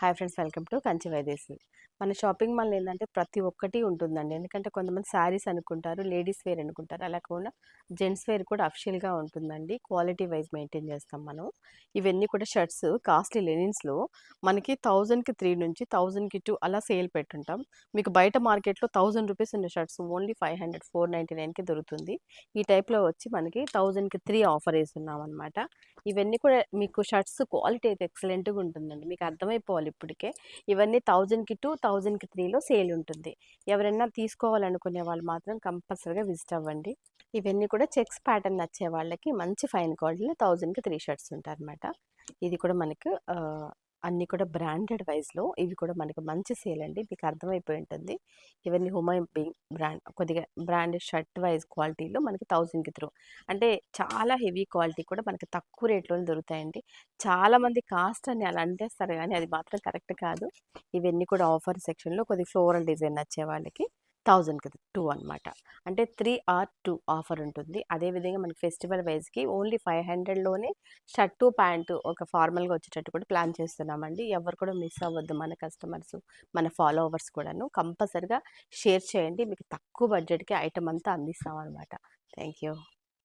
Hi friends welcome to Kanchi Vaideshi. మన shopping mall ఏంటంటే ప్రతి ఒక్కటి ఉంటుందండి. ఎందుకంటే కొంతమంది శారీస్ అనుకుంటారు లేడీస్ వేర్ అనుకుంటారు అలా కాకుండా జెంట్స్ వేర్ కూడా అఫిషియల్గా ఉంటుందండి. క్వాలిటీ వైజ్ మెయింటైన్ చేస్తాం మనం. ఇవన్నీ కూడా షర్ట్స్ కాస్ట్లీ లెనిన్స్లో మనకి థౌజండ్కి త్రీ నుంచి థౌజండ్కి టూ అలా సేల్ పెట్టుంటాం. మీకు బయట మార్కెట్లో థౌజండ్ రూపీస్ ఉన్న shirts only five hundred four ninety నైన్కి దొరుకుతుంది. ఈ టైప్లో వచ్చి మనకి థౌజండ్కి త్రీ ఆఫర్ వేస్తున్నాం అనమాట ఇవన్నీ కూడా మీకు షర్ట్స్ క్వాలిటీ అయితే ఎక్సలెంట్గా ఉంటుందండి. మీకు అర్థమైపోవాలి ఇప్పటికే. ఇవన్నీ థౌజండ్కి టూ థౌజండ్కి త్రీలో సేల్ ఉంటుంది. ఎవరైనా తీసుకోవాలనుకునే వాళ్ళు మాత్రం కంపల్సరీగా విజిట్ అవ్వండి. ఇవన్నీ కూడా చెక్స్ ప్యాటర్న్ నచ్చే వాళ్ళకి మంచి ఫైన్ క్వాలిటీలో థౌజండ్కి త్రీ షర్ట్స్ ఉంటాయి అన్నమాట ఇది కూడా మనకు అన్నీ కూడా బ్రాండెడ్ వైజ్లో ఇవి కూడా మనకి మంచి సేల్ అండి. మీకు అర్థమైపోయి ఉంటుంది. ఇవన్నీ హుమాయూన్ బ్రాండ్ కొద్దిగా బ్రాండెడ్ షర్ట్ వైజ్ క్వాలిటీలో మనకి థౌజండ్కి త్రూ. అంటే చాలా హెవీ క్వాలిటీ కూడా మనకి తక్కువ రేట్లోనే దొరుకుతాయండి. చాలామంది కాస్ట్ అని అలా అంటేస్తారు కానీ అది మాత్రం కరెక్ట్ కాదు. ఇవన్నీ కూడా ఆఫర్ సెక్షన్లో కొద్దిగా ఫ్లోరల్ డిజైన్ నచ్చే వాళ్ళకి థౌజండ్కి టూ అనమాట అంటే త్రీ ఆర్ టూ ఆఫర్ ఉంటుంది. అదేవిధంగా మనకి ఫెస్టివల్ వైజ్కి ఓన్లీ ఫైవ్ హండ్రెడ్లోనే షర్టు ప్యాంటు ఒక ఫార్మల్గా వచ్చేటట్టు కూడా ప్లాన్ చేస్తున్నామండి. ఎవరు కూడా మిస్ అవ్వద్దు మన కస్టమర్స్ మన ఫాలోవర్స్ కూడాను. కంపల్సరిగా షేర్ చేయండి. మీకు తక్కువ బడ్జెట్కి ఐటమ్ అంతా అందిస్తాం అనమాట థ్యాంక్ యూ